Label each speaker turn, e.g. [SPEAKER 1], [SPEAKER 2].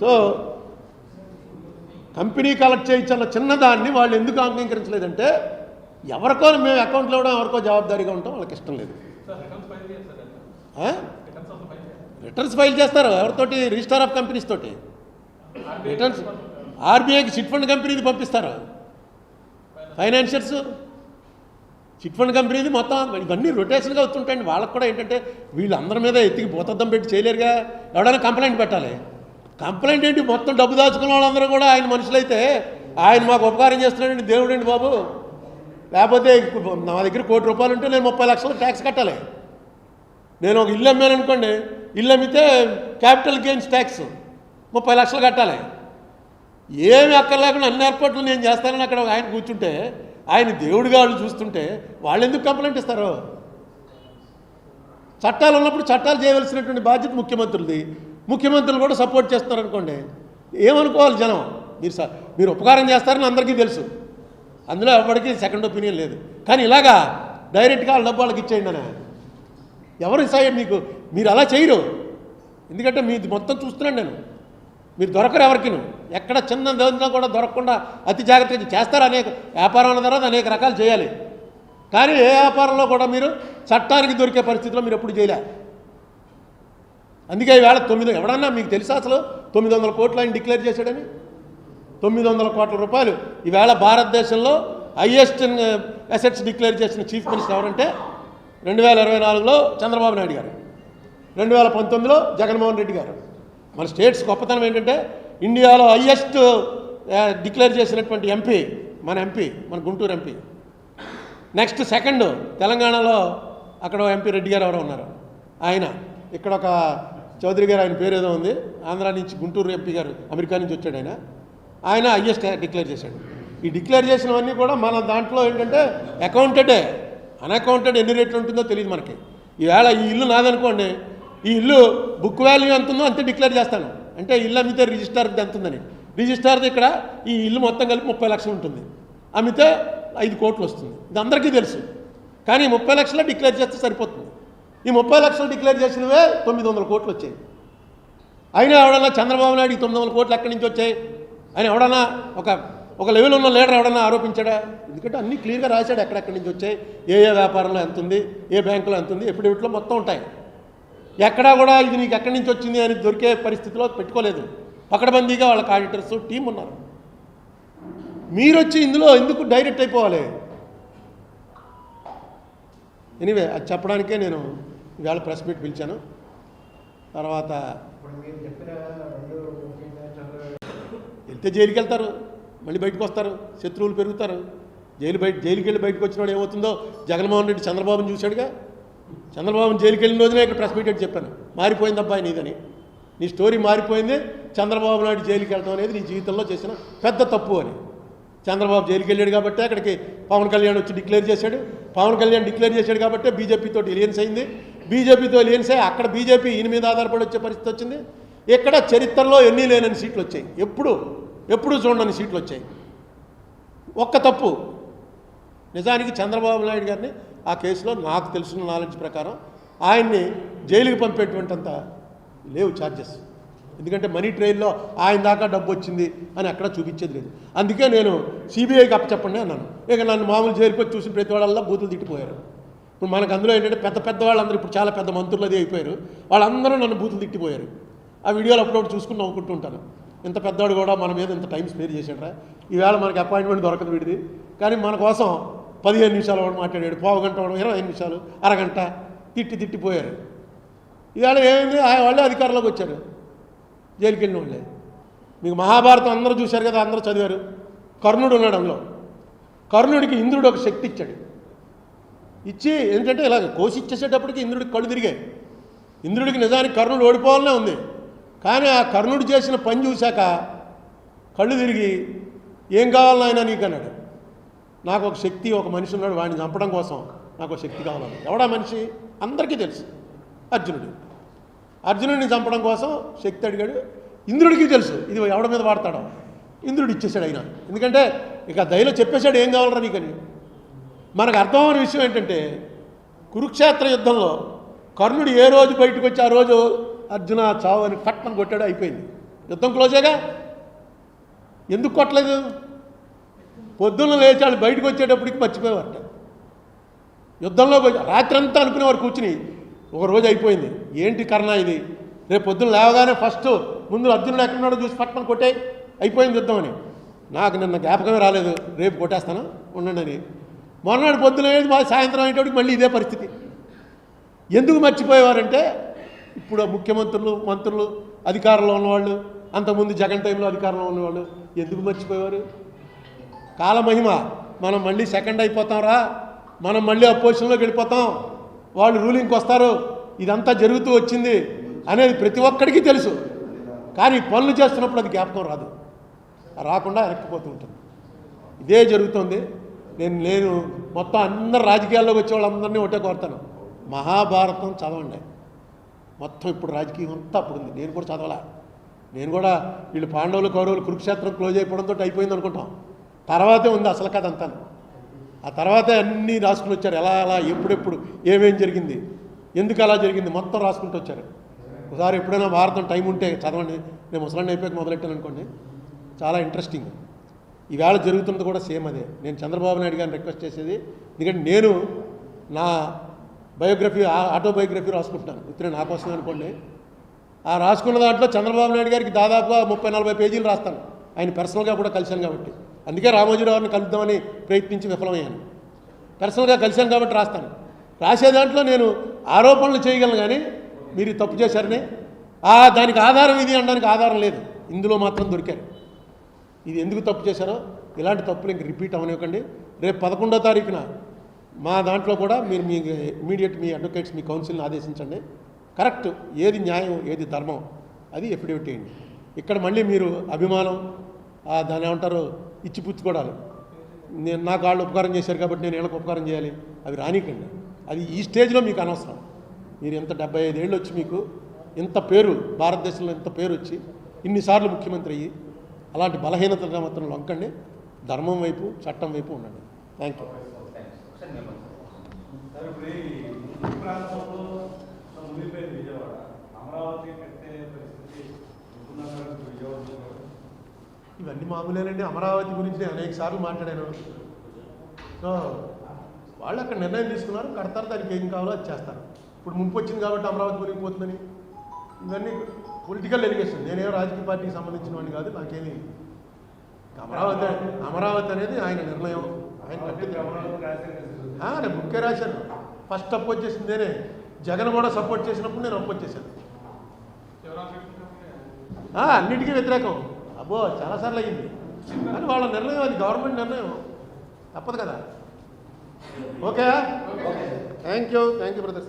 [SPEAKER 1] So company collect చేయించిన చిన్నదాన్ని వాళ్ళు ఎందుకు అంగీకరించలేదంటే ఎవరికో మేము అకౌంట్లో ఇవ్వడం ఎవరికో జవాబారీగా ఉంటాం వాళ్ళకి ఇష్టం లేదు. రిటర్న్స్ ఫైల్ చేస్తారు ఎవరితోటి? రిజిస్టర్ ఆఫ్ కంపెనీస్ తోటి. రిటర్న్స్ ఆర్బీఐకి చిట్ ఫండ్ కంపెనీది పంపిస్తారు. ఫైనాన్షియల్స్ చిట్ ఫండ్ కంపెనీది మొత్తం ఇవన్నీ రొటేషన్గా వస్తుంటాయండి. వాళ్ళకి కూడా ఏంటంటే వీళ్ళందరి మీద ఎత్తికి భూతద్దం పెట్టి చేయలేరుగా. ఎవడైనా కంప్లైంట్ పెట్టాలి. కంప్లైంట్ ఏంటి? మొత్తం డబ్బు దాచుకున్న వాళ్ళందరూ కూడా ఆయన మనుషులైతే ఆయన మాకు ఉపకారం చేస్తున్నాడండి. దేవుడండి బాబు. లేకపోతే నా దగ్గర కోటి రూపాయలు ఉంటే నేను ముప్పై లక్షలు ట్యాక్స్ కట్టాలి. నేను ఒక ఇల్లు అమ్మాను అనుకోండి. ఇల్లు అమ్మితే క్యాపిటల్ గెయిన్స్ ట్యాక్స్ ముప్పై లక్షలు కట్టాలి. ఏమి అక్కర్లేకుండా అన్ని ఏర్పాట్లు నేను చేస్తానని అక్కడ ఒక ఆయన కూర్చుంటే ఆయన దేవుడిగా వాళ్ళు చూస్తుంటే వాళ్ళు ఎందుకు కంప్లైంట్ ఇస్తారు? చట్టాలు ఉన్నప్పుడు చట్టాలు చేయవలసినటువంటి బాధ్యత ముఖ్యమంత్రులది. ముఖ్యమంత్రులు కూడా సపోర్ట్ చేస్తున్నారు అనుకోండి ఏమనుకోవాలి జనం? మీరు స- మీరు ఉపకారం చేస్తారని అందరికీ తెలుసు. అందులో ఎవరికి సెకండ్ ఒపీనియన్ లేదు. కానీ ఇలాగా డైరెక్ట్గా వాళ్ళ డబ్బు వాళ్ళకి ఇచ్చేయండి అని. ఎవరు సైడ్ మీకు మీరు అలా చేయరు. ఎందుకంటే మీది మొత్తం చూస్తున్నాను నేను. మీరు దొరకరు ఎవరికి ఎక్కడ చిన్న దొరికినా కూడా దొరకకుండా అతి జాగ్రత్తగా చేస్తారు అనేక వ్యాపారం తర్వాత అనేక రకాలు చేయాలి. కానీ ఏ వ్యాపారంలో కూడా మీరు చట్టానికి దొరికే పరిస్థితిలో మీరు ఎప్పుడు చేయలే. అందుకే ఈవేళ తొమ్మిది ఎవడన్నా మీకు తెలుసా అసలు? తొమ్మిది వందల కోట్లు ఆయన డిక్లేర్ చేశాడని? తొమ్మిది వందల కోట్ల రూపాయలు. ఈవేళ భారతదేశంలో హయ్యెస్ట్ అసెట్స్ డిక్లేర్ చేసిన చీఫ్ మినిస్టర్ ఎవరంటే రెండు వేల ఇరవై నాలుగులో చంద్రబాబు నాయుడు గారు. రెండు వేల పంతొమ్మిదిలో జగన్మోహన్ రెడ్డి గారు. మన స్టేట్స్ గొప్పతనం ఏంటంటే ఇండియాలో హయ్యెస్ట్ డిక్లేర్ చేసినటువంటి ఎంపీ మన ఎంపీ మన గుంటూరు ఎంపీ. నెక్స్ట్ సెకండ్ తెలంగాణలో అక్కడ ఎంపీ రెడ్డి గారు ఎవరో ఉన్నారు. ఆయన. ఇక్కడ ఒక చౌదరి గారు ఆయన పేరు ఏదో ఉంది. ఆంధ్ర నుంచి గుంటూరు ఎంపీ గారు అమెరికా నుంచి వచ్చాడు ఆయన. ఆయన హయ్యెస్ట్ డిక్లేర్ చేశాడు. ఈ డిక్లేర్ చేసినవన్నీ కూడా మన దాంట్లో ఏంటంటే అకౌంటెడే అన్అకౌంటెడ్ ఎన్ని రేట్లు ఉంటుందో తెలియదు మనకి. ఈవేళ ఈ ఇల్లు నాదనుకోండి ఈ ఇల్లు బుక్ వాల్యూ ఎంత ఉందో అంతే డిక్లేర్ చేస్తాను. అంటే ఇల్లు అమ్మితే రిజిస్టార్ది ఎంత ఉందని. రిజిస్టార్ది ఇక్కడ ఈ ఇల్లు మొత్తం కలిపి ముప్పై లక్షలు ఉంటుంది. అమ్మితే ఐదు కోట్లు వస్తుంది. ఇది అందరికీ తెలుసు. కానీ ముప్పై లక్షలే డిక్లేర్ చేస్తే సరిపోతుంది. ఈ ముప్పై లక్షలు డిక్లేర్ చేసినవే తొమ్మిది వందల కోట్లు వచ్చాయి. అయినా ఎవడన్నా చంద్రబాబు నాయుడు తొమ్మిది వందల కోట్లు ఎక్కడి నుంచి వచ్చాయి? ఆయన ఎవడన్నా ఒక ఒక లెవెల్ ఉన్న లీడర్ ఎవడన్నా ఆరోపించాడా? ఎందుకంటే అన్నీ క్లియర్గా రాశాడు ఎక్కడెక్కడి నుంచి వచ్చాయి. ఏ ఏ వ్యాపారంలో ఎంత ఉంది? ఏ బ్యాంకులో ఎంత ఉంది? ఎప్పుడు మొత్తం ఉంటాయి. ఎక్కడా కూడా ఇది నీకు ఎక్కడి నుంచి వచ్చింది అని దొరికే పరిస్థితిలో పెట్టుకోలేదు. పకడబందీగా వాళ్ళకి ఆడిటర్స్ టీం ఉన్నారు. మీరు వచ్చి ఇందులో ఎందుకు డైరెక్ట్ అయిపోవాలి? ఎనివే అది చెప్పడానికే నేను ఇవాళ ప్రెస్ మీట్ పిలిచాను. తర్వాత వెళ్తే జైలుకి వెళ్తారు. మళ్ళీ బయటకు వస్తారు. శత్రువులు పెరుగుతారు. జైలు బయట జైలుకి వెళ్ళి బయటకు వచ్చినప్పుడు ఏమవుతుందో జగన్మోహన్ రెడ్డి చంద్రబాబుని చూశాడుగా. చంద్రబాబుని జైలుకి వెళ్ళిన రోజునే ఇక్కడ ప్రెస్ మీట్ చెప్పాను. మారిపోయింది అబ్బాయి నీదని. నీ స్టోరీ మారిపోయింది. చంద్రబాబు నాయుడు జైలుకి వెళ్ళడం అనేది నీ జీవితంలో చేసిన పెద్ద తప్పు అని. చంద్రబాబు జైలుకి వెళ్ళాడు కాబట్టి అక్కడికి పవన్ కళ్యాణ్ వచ్చి డిక్లేర్ చేశాడు. పవన్ కళ్యాణ్ డిక్లేర్ చేశాడు కాబట్టి బీజేపీతో ఎలియన్స్ అయింది. బీజేపీతో లేనిసే అక్కడ బీజేపీ ఈయన మీద ఆధారపడి వచ్చే పరిస్థితి వచ్చింది. ఇక్కడ చరిత్రలో ఎన్ని లేనని సీట్లు వచ్చాయి? ఎప్పుడు? ఎప్పుడు చూడని సీట్లు వచ్చాయి? ఒక్క తప్పు. నిజానికి చంద్రబాబు నాయుడు గారిని ఆ కేసులో నాకు తెలిసిన నాలెడ్జ్ ప్రకారం ఆయన్ని జైలుకి పంపేటువంటింత లేవు ఛార్జెస్ ఎందుకంటే మనీ ట్రైన్లో ఆయన దాకా డబ్బు వచ్చింది అని అక్కడ చూపించేది లేదు. అందుకే నేను సిబిఐకి అప్పచెప్పండి అన్నాను. ఇక నన్ను మామూలు చేరిపోయి చూసిన ప్రతి వాళ్ళల్లో బూతులు తిట్టిపోయారు. ఇప్పుడు మనకు అందులో ఏంటంటే పెద్ద పెద్ద వాళ్ళందరూ ఇప్పుడు చాలా పెద్ద మంత్రులు అది అయిపోయారు. వాళ్ళందరూ నన్ను బూతులు తిట్టిపోయారు. ఆ వీడియోలు అప్లోడ్ చూసుకుని నవ్వుకుంటుంటాను ఇంత పెద్దవాడు కూడా మన మీద ఇంత టైం స్పేర్ చేశాడరా? ఈవేళ మనకి అపాయింట్మెంట్ దొరకదు వీడిది. కానీ మన కోసం పదిహేను నిమిషాలు వాడు మాట్లాడాడు. పావు గంట వాడు ఇరవై నిమిషాలు అరగంట తిట్టి తిట్టిపోయారు. ఈవేళ ఏమైంది? ఆ వాళ్ళే అధికారంలోకి వచ్చారు. జైలుకి వెళ్ళిన వాళ్ళే. మీకు మహాభారతం అందరూ చూశారు కదా అందరూ చదివారు. కర్ణుడు ఉన్నాడు అందులో. కర్ణుడికి ఇంద్రుడు ఒక శక్తి ఇచ్చాడు. ఇచ్చి ఏంటంటే ఇలాగ కోసి ఇచ్చేసేటప్పటికి ఇంద్రుడికి కళ్ళు తిరిగాయి. ఇంద్రుడికి నిజానికి కర్ణుడు ఓడిపోవాలనే ఉంది. కానీ ఆ కర్ణుడు చేసిన పని చూశాక కళ్ళు తిరిగి ఏం కావాలని ఆయన నీకు? అన్నాడు. నాకు ఒక శక్తి ఒక మనిషి ఉన్నాడు వాడిని చంపడం కోసం నాకు ఒక శక్తి కావాలని ఎవడా మనిషి? అందరికీ తెలుసు. అర్జునుడు. అర్జునుడిని చంపడం కోసం శక్తి అడిగాడు. ఇంద్రుడికి తెలుసు. ఇది ఎవడ మీద వాడతాడో. ఇంద్రుడు ఇచ్చేసాడు అయినా. ఎందుకంటే ఇక దయలో చెప్పేశాడు ఏం కావాలరా నీకని మనకు అర్థమైన విషయం ఏంటంటే కురుక్షేత్ర యుద్ధంలో కర్ణుడు ఏ రోజు బయటకు వచ్చి ఆ రోజు అర్జున చావు అని పట్టణం కొట్టాడు అయిపోయింది. యుద్ధం క్లోజేగా ఎందుకు కొట్టలేదు? పొద్దున్న లేచాడు బయటకు వచ్చేటప్పటికి మర్చిపోయేవారట. యుద్ధంలో పోయి- రాత్రంతా అనుకునేవారు కూర్చుని ఒక రోజు అయిపోయింది. ఏంటి కర్ణ ఇది? రేపు పొద్దున్న లేవగానే ఫస్ట్ ముందు అర్జునుడు ఎక్కడున్నాడో చూసి పట్టణం కొట్టే అయిపోయింది యుద్ధం అని. నాకు నిన్న జ్ఞాపకమే రాలేదు. రేపు కొట్టేస్తాను ఉండండి అని. మొన్నటి పొద్దున అయ్యేది మా సాయంత్రం అయ్యేటప్పటికి మళ్ళీ ఇదే పరిస్థితి. ఎందుకు మర్చిపోయేవారంటే ఇప్పుడు ముఖ్యమంత్రులు మంత్రులు అధికారంలో ఉన్నవాళ్ళు అంతకుముందు జగన్ టైంలో అధికారంలో ఉన్నవాళ్ళు ఎందుకు మర్చిపోయేవారు? కాలమహిమ మనం మళ్ళీ సెకండ్ అయిపోతాం రా మనం మళ్ళీ అపోజిషన్లోకి వెళ్ళిపోతాం వాళ్ళు రూలింగ్కి వస్తారు ఇదంతా జరుగుతూ వచ్చింది అనేది ప్రతి ఒక్కడికి తెలుసు. కానీ పనులు చేస్తున్నప్పుడు అది జ్ఞాపకం రాదు. రాకుండా వెనక్కిపోతూ ఉంటుంది. ఇదే జరుగుతుంది. నేను నేను మొత్తం అందరు రాజకీయాల్లోకి వచ్చే వాళ్ళందరినీ ఒకటే కోరుతాను. మహాభారతం చదవండి. మొత్తం ఇప్పుడు రాజకీయం అంతా అప్పుడు ఉంది. నేను కూడా చదవాలా. నేను కూడా వీళ్ళు పాండవులు కౌరవులు కురుక్షేత్రం క్లోజ్ అయిపోవడంతో అయిపోయింది అనుకుంటాం. తర్వాతే ఉంది అసలు కథ అంతా. ఆ తర్వాతే అన్నీ రాసుకుని వచ్చారు. ఎలా ఎలా ఎప్పుడెప్పుడు ఏమేం జరిగింది ఎందుకు అలా జరిగింది మొత్తం రాసుకుంటూ వచ్చారు. ఒకసారి ఎప్పుడైనా భారతం టైం ఉంటే చదవండి. నేను ముసలాన్ని అయిపోయాక మొదలెట్టాను అనుకోండి. చాలా ఇంట్రెస్టింగ్ ఈవేళ జరుగుతున్నది కూడా సేమ్ అదే. నేను చంద్రబాబు నాయుడు గారిని రిక్వెస్ట్ చేసేది ఎందుకంటే నేను నా బయోగ్రఫీ ఆటోబయోగ్రఫీ రాసుకుంటున్నాను. ఇతనే నా కోసం అనుకోండి. ఆ రాసుకున్న దాంట్లో చంద్రబాబు నాయుడు గారికి దాదాపుగా ముప్పై నలభై పేజీలు రాస్తాను. ఆయన పర్సనల్గా కూడా కలిశాను కాబట్టి. అందుకే రామోజీరావుని కలుద్దామని ప్రయత్నించి విఫలమయ్యాను. పర్సనల్గా కలిశాను కాబట్టి రాస్తాను. రాసే దాంట్లో నేను ఆరోపణలు చేయగలను కానీ మీరు తప్పు చేశారని దానికి ఆధారం ఇది అనడానికి ఆధారం లేదు. ఇందులో మాత్రం దొరికారు. ఇది ఎందుకు తప్పు చేశారో? ఇలాంటి తప్పులు ఇంక రిపీట్ అవనివ్వకండి. రేపు పదకొండో తారీఖున మా దాంట్లో కూడా మీరు మీ ఇమీడియట్ మీ అడ్వకేట్స్ మీ కౌన్సిల్ని ఆదేశించండి. కరెక్ట్ ఏది న్యాయం ఏది ధర్మం అది ఎఫిడేవిట్ చేయండి ఇక్కడ మళ్ళీ మీరు అభిమానం దాని ఏమంటారు ఇచ్చిపుచ్చుకోవడాలి నేను నాకు వాళ్ళు ఉపకారం చేశారు కాబట్టి నేను వీళ్ళకి ఉపకారం చేయాలి. అవి రానికండి. అది ఈ స్టేజ్లో మీకు అనవసరం. మీరు ఎంత డెబ్బై ఐదేళ్ళు వచ్చి మీకు ఇంత పేరు భారతదేశంలో ఇంత పేరు వచ్చి ఇన్నిసార్లు ముఖ్యమంత్రి అయ్యి అలాంటి బలహీనతగా మాత్రం లొంకండి. ధర్మం వైపు చట్టం వైపు ఉండండి. థ్యాంక్ యూ ఇవన్నీ మామూలేనండి. అమరావతి గురించి నేను అనేక సార్లు మాట్లాడాను. సో వాళ్ళు అక్కడ నిర్ణయం తీసుకున్నారు. కడతారు దానికి ఏం కావాలో అది చేస్తారు. ఇప్పుడు ముంపు వచ్చింది కాబట్టి అమరావతి మునిగిపోతుందని ఇవన్నీ పొలిటికల్ ఎలిగేషన్ నేనేం రాజకీయ పార్టీకి సంబంధించిన వాడిని కాదు నాకేమి అమరావతి అమరావతి అనేది ఆయన నిర్ణయం. ఆయన నేను బుక్కే రాశాను ఫస్ట్ అపోజ్ చేసింది నేనే జగన్ కూడా సపోర్ట్ చేసినప్పుడు నేను అపోజ్ చేశాను. ఆ, అన్నిటికీ వ్యతిరేకం. అబ్బో చాలాసార్లు అయ్యింది. కానీ వాళ్ళ నిర్ణయం అది గవర్నమెంట్ నిర్ణయం. తప్పదు కదా. Okay. Thank you thank you brothers.